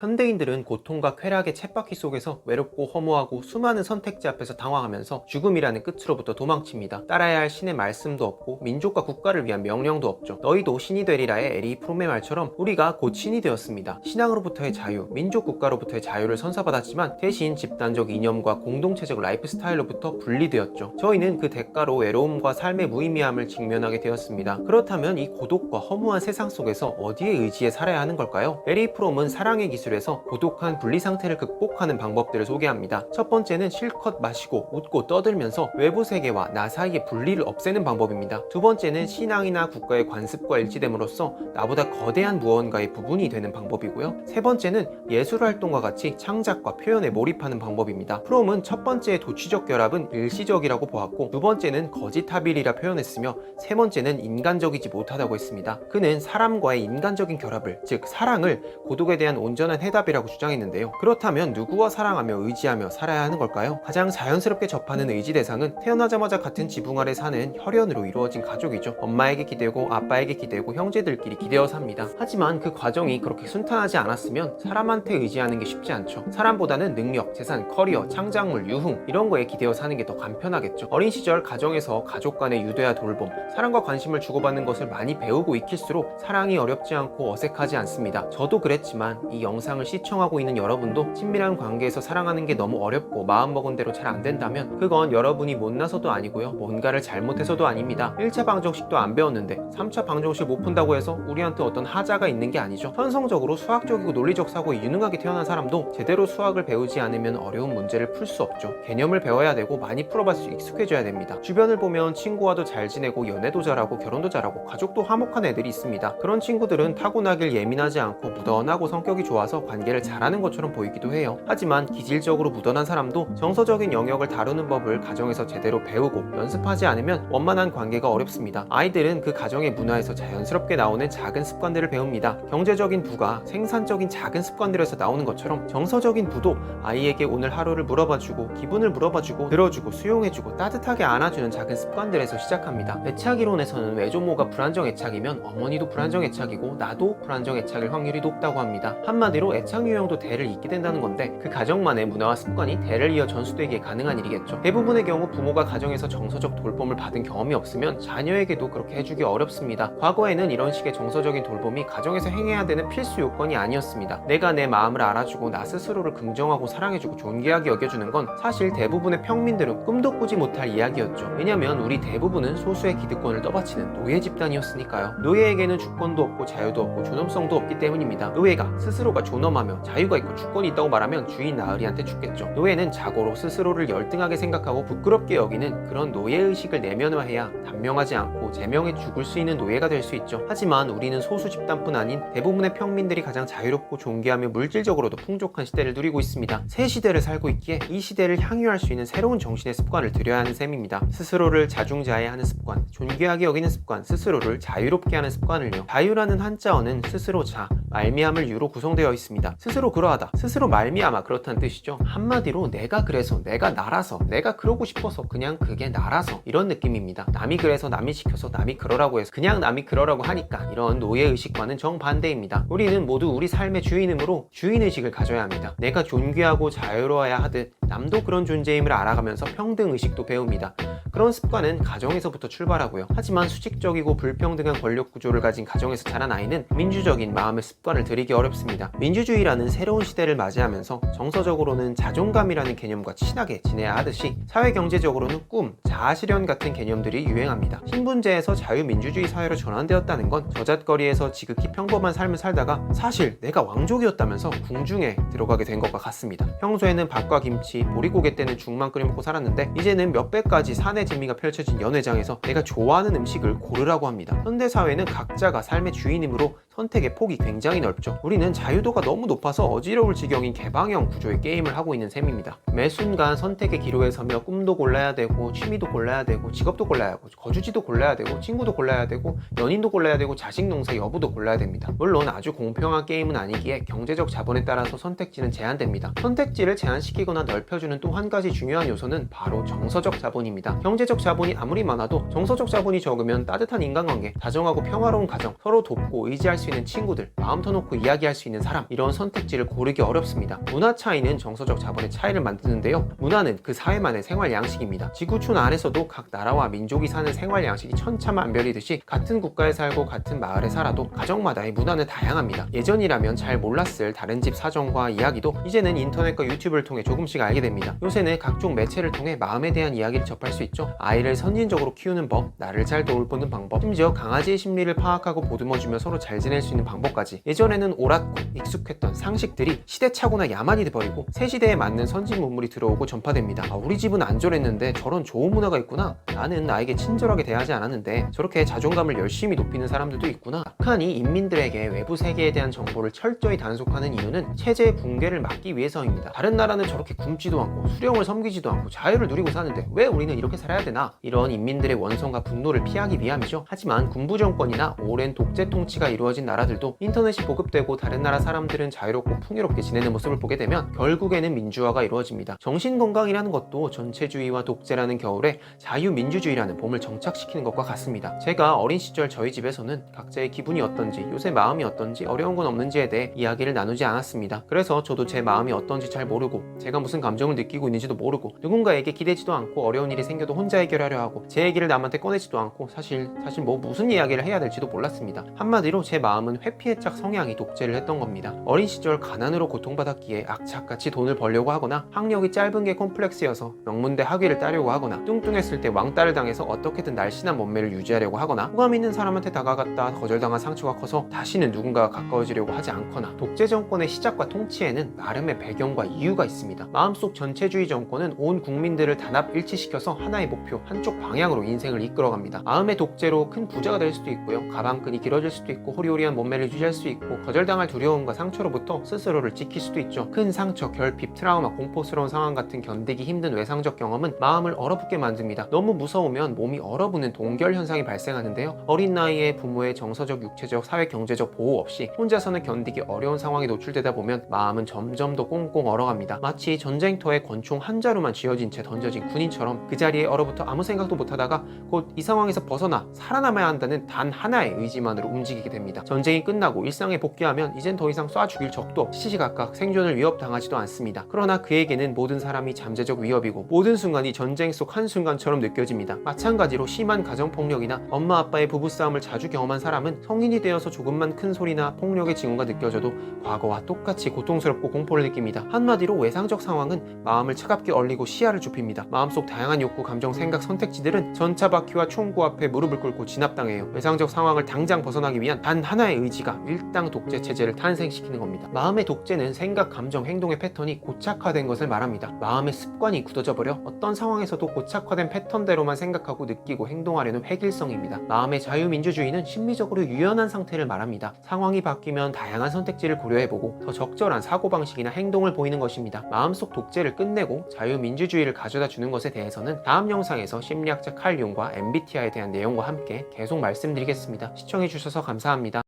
현대인들은 고통과 쾌락의 쳇바퀴 속에서 외롭고 허무하고 수많은 선택지 앞에서 당황하면서 죽음이라는 끝으로부터 도망칩니다. 따라야 할 신의 말씀도 없고 민족과 국가를 위한 명령도 없죠. 너희도 신이 되리라의 에리 프롬의 말처럼 우리가 곧 신이 되었습니다. 신앙으로부터의 자유, 민족 국가로부터의 자유를 선사받았지만 대신 집단적 이념과 공동체적 라이프 스타일로부터 분리되었죠. 저희는 그 대가로 외로움과 삶의 무의미함을 직면하게 되었습니다. 그렇다면 이 고독과 허무한 세상 속에서 어디에 의지해 살아야 하는 걸까요? 에리 프롬은 사랑의 기술 에서 고독한 분리 상태를 극복하는 방법들을 소개합니다. 첫 번째는 실컷 마시고 웃고 떠들면서 외부 세계와 나 사이의 분리를 없애는 방법입니다. 두 번째는 신앙이나 국가의 관습과 일치됨으로써 나보다 거대한 무언가의 부분이 되는 방법이고요. 세 번째는 예술 활동과 같이 창작과 표현에 몰입하는 방법입니다. 프롬은 첫 번째의 도취적 결합은 일시적이라고 보았고 두 번째는 거짓합일이라 표현했으며 세 번째는 인간적이지 못하다고 했습니다. 그는 사람과의 인간적인 결합을 즉 사랑을 고독에 대한 온전한 해답이라고 주장했는데요. 그렇다면 누구와 사랑하며 의지하며 살아야 하는 걸까요? 가장 자연스럽게 접하는 의지 대상은 태어나자마자 같은 지붕 아래 사는 혈연으로 이루어진 가족이죠. 엄마에게 기대고 아빠에게 기대고 형제들끼리 기대어 삽니다. 하지만 그 과정이 그렇게 순탄하지 않았으면 사람한테 의지하는 게 쉽지 않죠. 사람보다는 능력, 재산, 커리어, 창작물, 유흥 이런 거에 기대어 사는 게 더 간편하겠죠. 어린 시절 가정에서 가족 간의 유대와 돌봄, 사랑과 관심을 주고받는 것을 많이 배우고 익힐수록 사랑이 어렵지 않고 어색하지 않습니다. 저도 그랬지만 이 영상 을 시청하고 있는 여러분도 친밀한 관계에서 사랑하는 게 너무 어렵고 마음먹은 대로 잘 안 된다면 그건 여러분이 못나서도 아니고요. 뭔가를 잘못해서도 아닙니다. 1차 방정식도 안 배웠는데 3차 방정식 못 푼다고 해서 우리한테 어떤 하자가 있는 게 아니죠. 현성적으로 수학적이고 논리적 사고에 유능하게 태어난 사람도 제대로 수학을 배우지 않으면 어려운 문제를 풀 수 없죠. 개념을 배워야 되고 많이 풀어봐서 익숙해져야 됩니다. 주변을 보면 친구와도 잘 지내고 연애도 잘하고 결혼도 잘하고 가족도 화목한 애들이 있습니다. 그런 친구들은 타고나길 예민하지 않고 무던하고 성격이 좋아서 관계를 잘하는 것처럼 보이기도 해요. 하지만 기질적으로 무던한 사람도 정서적인 영역을 다루는 법을 가정에서 제대로 배우고 연습하지 않으면 원만한 관계가 어렵습니다. 아이들은 그 가정의 문화에서 자연스럽게 나오는 작은 습관들을 배웁니다. 경제적인 부가 생산적인 작은 습관들에서 나오는 것처럼 정서적인 부도 아이에게 오늘 하루를 물어봐주고 기분을 물어봐주고 들어주고 수용해주고 따뜻하게 안아주는 작은 습관들에서 시작합니다. 애착 이론에서는 외조모가 불안정 애착이면 어머니도 불안정 애착이고 나도 불안정 애착일 확률이 높다고 합니다. 한마디로 애착 유형도 대를 잇게 된다는 건데 그 가정만의 문화와 습관이 대를 이어 전수되기에 가능한 일이겠죠. 대부분의 경우 부모가 가정에서 정서적 돌봄을 받은 경험이 없으면 자녀에게도 그렇게 해주기 어렵습니다. 과거에는 이런 식의 정서적인 돌봄이 가정에서 행해야 되는 필수 요건이 아니었습니다. 내가 내 마음을 알아주고 나 스스로를 긍정하고 사랑해주고 존귀하게 여겨주는 건 사실 대부분의 평민들은 꿈도 꾸지 못할 이야기였죠. 왜냐면 우리 대부분은 소수의 기득권을 떠받치는 노예 집단이었으니까요. 노예에게는 주권도 없고 자유도 없고 존엄성도 없기 때문입니다. 노예가 스스로가 존엄하며 자유가 있고 주권이 있다고 말하면 주인 나으리한테 죽겠죠. 노예는 자고로 스스로를 열등하게 생각하고 부끄럽게 여기는 그런 노예의식을 내면화해야 단명하지 않고 제명에 죽을 수 있는 노예가 될 수 있죠. 하지만 우리는 소수 집단뿐 아닌 대부분의 평민들이 가장 자유롭고 존귀하며 물질적으로도 풍족한 시대를 누리고 있습니다. 새 시대를 살고 있기에 이 시대를 향유할 수 있는 새로운 정신의 습관을 들여야 하는 셈입니다. 스스로를 자중자애하는 습관, 존귀하게 여기는 습관, 스스로를 자유롭게 하는 습관을요. 자유라는 한자어는 스스로 자, 말미암을 유로 구성되어 있습니다. 스스로 그러하다, 스스로 말미암아 그렇다는 뜻이죠. 한마디로 내가 그래서, 내가 나라서, 내가 그러고 싶어서 그냥 그게 나라서 이런 느낌입니다. 남이 그래서 남이 시켜서 남이 그러라고 해서 그냥 남이 그러라고 하니까 이런 노예 의식과는 정반대입니다. 우리는 모두 우리 삶의 주인이므로 주인 의식을 가져야 합니다. 내가 존귀하고 자유로워야 하듯 남도 그런 존재임을 알아가면서 평등 의식도 배웁니다. 그런 습관은 가정에서부터 출발하고요. 하지만 수직적이고 불평등한 권력 구조를 가진 가정에서 자란 아이는 민주적인 마음의 습관을 들이기 어렵습니다. 민주주의라는 새로운 시대를 맞이하면서 정서적으로는 자존감이라는 개념과 친하게 지내야 하듯이 사회 경제적으로는 꿈, 자아실현 같은 개념들이 유행합니다. 신분제에서 자유민주주의 사회로 전환되었다는 건 저잣거리에서 지극히 평범한 삶을 살다가 사실 내가 왕족이었다면서 궁중에 들어가게 된 것과 같습니다. 평소에는 밥과 김치, 보리고개 때는 죽만 끓여 먹고 살았는데 이제는 몇백 가지 산의 재미가 펼쳐진 연회장에서 내가 좋아하는 음식을 고르라고 합니다. 현대 사회는 각자가 삶의 주인이므로 선택의 폭이 굉장히 넓죠. 우리는 자유도가 너무 높아서 어지러울 지경인 개방형 구조의 게임을 하고 있는 셈입니다. 매 순간 선택의 기로에 서며 꿈도 골라야 되고 취미도 골라야 되고 직업도 골라야 하고 거주지도 골라야 되고 친구도 골라야 되고 연인도 골라야 되고 자식 농사 여부도 골라야 됩니다. 물론 아주 공평한 게임은 아니기에 경제적 자본에 따라서 선택지는 제한됩니다. 선택지를 제한시키거나 넓혀주는 또 한 가지 중요한 요소는 바로 정서적 자본입니다. 경제적 자본이 아무리 많아도 정서적 자본이 적으면 따뜻한 인간관계, 다정하고 평화로운 가정, 서로 돕고 의지할 수수 있는 친구들, 마음 터놓고 이야기할 수 있는 사람 이런 선택지를 고르기 어렵습니다. 문화 차이는 정서적 자본의 차이를 만드는데요. 문화는 그 사회만의 생활 양식입니다. 지구촌 안에서도 각 나라와 민족이 사는 생활 양식이 천차만별이듯이 같은 국가에 살고 같은 마을에 살아도 가정마다의 문화는 다양합니다. 예전이라면 잘 몰랐을 다른 집 사정과 이야기도 이제는 인터넷과 유튜브를 통해 조금씩 알게 됩니다. 요새는 각종 매체를 통해 마음에 대한 이야기를 접할 수 있죠. 아이를 선진적으로 키우는 법, 나를 잘 돌보는 방법, 심지어 강아지의 심리를 파악하고 보듬어주며 서로 잘 지낼 수 있는 방법까지 예전에는 옳았고 익숙했던 상식들이 시대착오나 야만이 돼버리고 새 시대에 맞는 선진 문물이 들어오고 전파됩니다. 아, 우리 집은 안 저랬는데 저런 좋은 문화가 있구나. 나는 나에게 친절하게 대하지 않았는데 저렇게 자존감을 열심히 높이는 사람들도 있구나. 북한이 인민들에게 외부 세계에 대한 정보를 철저히 단속하는 이유는 체제의 붕괴를 막기 위해서입니다. 다른 나라는 저렇게 굶지도 않고 수령을 섬기지도 않고 자유를 누리고 사는데 왜 우리는 이렇게 살아야 되나? 이런 인민들의 원성과 분노를 피하기 위함이죠. 하지만 군부 정권이나 오랜 독재 통치가 이루어진 나라들도 인터넷이 보급되고 다른 나라 사람들은 자유롭고 풍요롭게 지내는 모습을 보게 되면 결국에는 민주화가 이루어집니다. 정신 건강이라는 것도 전체주의와 독재라는 겨울에 자유민주주의라는 봄을 정착시키는 것과 같습니다. 제가 어린 시절 저희 집에서는 각자의 기분이 어떤지 요새 마음이 어떤지 어려운 건 없는지에 대해 이야기를 나누지 않았습니다. 그래서 저도 제 마음이 어떤지 잘 모르고 제가 무슨 감정을 느끼고 있는지도 모르고 누군가에게 기대지도 않고 어려운 일이 생겨도 혼자 해결하려 하고 제 얘기를 남한테 꺼내지도 않고 사실 사실 뭐 무슨 이야기를 해야 될지도 몰랐습니다. 한마디로 제 마음 은 회피해짝 성향이 독재를 했던 겁니다. 어린 시절 가난으로 고통받았기에 악착같이 돈을 벌려고 하거나 학력이 짧은 게 콤플렉스여서 명문대 학위를 따려고 하거나 뚱뚱했을 때 왕따를 당해서 어떻게든 날씬한 몸매를 유지하려고 하거나 호감 있는 사람한테 다가갔다 거절당한 상처가 커서 다시는 누군가와 가까워지려고 하지 않거나 독재 정권의 시작과 통치에는 나름의 배경과 이유가 있습니다. 마음속 전체주의 정권은 온 국민들을 단합 일치시켜서 하나의 목표, 한쪽 방향으로 인생을 이끌어갑니다. 마음의 독재로 큰 부자가 될 수도 있고요. 가방끈이 길어질 수도 있고 호리호리 한 몸매를 유지할 수 있고 거절당할 두려움과 상처로부터 스스로를 지킬 수도 있죠. 큰 상처, 결핍, 트라우마, 공포스러운 상황 같은 견디기 힘든 외상적 경험은 마음을 얼어붙게 만듭니다. 너무 무서우면 몸이 얼어붙는 동결 현상이 발생하는데요. 어린 나이에 부모의 정서적, 육체적, 사회 경제적 보호 없이 혼자서는 견디기 어려운 상황에 노출되다 보면 마음은 점점 더 꽁꽁 얼어갑니다. 마치 전쟁터에 권총 한 자루만 쥐어진 채 던져진 군인처럼 그 자리에 얼어붙어 아무 생각도 못하다가 곧 이 상황에서 벗어나 살아남아야 한다는 단 하나의 의지만으로 움직이게 됩니다. 전쟁이 끝나고 일상에 복귀하면 이젠 더 이상 쏴 죽일 적도 없이 시시각각 생존을 위협당하지도 않습니다. 그러나 그에게는 모든 사람이 잠재적 위협이고 모든 순간이 전쟁 속 한순간처럼 느껴집니다. 마찬가지로 심한 가정폭력이나 엄마 아빠의 부부싸움을 자주 경험한 사람은 성인이 되어서 조금만 큰 소리나 폭력의 징후가 느껴져도 과거와 똑같이 고통스럽고 공포를 느낍니다. 한마디로 외상적 상황은 마음을 차갑게 얼리고 시야를 좁힙니다. 마음속 다양한 욕구, 감정, 생각, 선택지들은 전차 바퀴와 총구 앞에 무릎을 꿇고 진압당해요. 외상적 상황을 당장 벗어나기 위한 단 하나의 의지가 일당 독재 체제를 탄생시키는 겁니다. 마음의 독재는 생각, 감정, 행동의 패턴이 고착화된 것을 말합니다. 마음의 습관이 굳어져 버려 어떤 상황에서도 고착화된 패턴대로만 생각하고 느끼고 행동하려는 획일성입니다. 마음의 자유민주주의는 심리적으로 유연한 상태를 말합니다. 상황이 바뀌면 다양한 선택지를 고려해보고 더 적절한 사고방식이나 행동을 보이는 것입니다. 마음속 독재를 끝내고 자유민주주의를 가져다 주는 것에 대해서는 다음 영상에서 심리학자 칼 융과 MBTI에 대한 내용과 함께 계속 말씀드리겠습니다. 시청해주셔서 감사합니다.